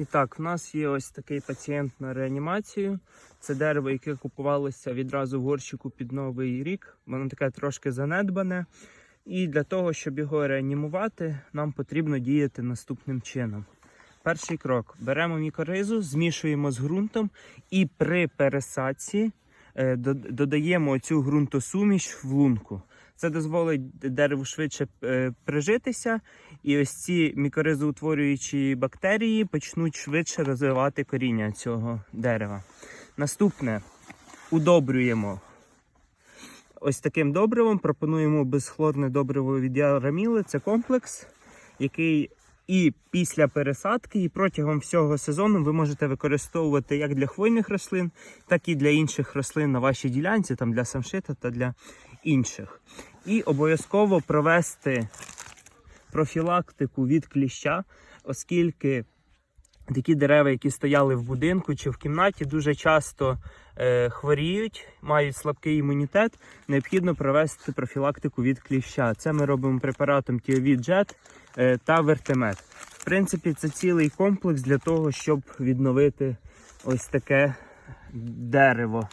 І так, в нас є ось такий пацієнт на реанімацію. Це дерево, яке купувалося відразу в горщику під новий рік. Воно таке трошки занедбане. І для того, щоб його реанімувати, нам потрібно діяти наступним чином. Перший крок: беремо мікоризу, змішуємо з ґрунтом і при пересадці е, додаємо цю ґрунтосуміш в лунку. Це дозволить дереву швидше е, прижитися, і ось ці мікоризоутворюючі бактерії почнуть швидше розвивати коріння цього дерева. Наступне удобрюємо ось таким добривом. Пропонуємо безхлорне добриво від Яраміли. Це комплекс, який і після пересадки, і протягом всього сезону ви можете використовувати як для хвойних рослин, так і для інших рослин на вашій ділянці, там для самшита та для інших. І обов'язково провести профілактику від кліща, оскільки такі дерева, які стояли в будинку чи в кімнаті, дуже часто е, хворіють, мають слабкий імунітет. Необхідно провести профілактику від кліща. Це ми робимо препаратом Тіовіджет е, та Вертемет. В принципі, це цілий комплекс для того, щоб відновити ось таке дерево.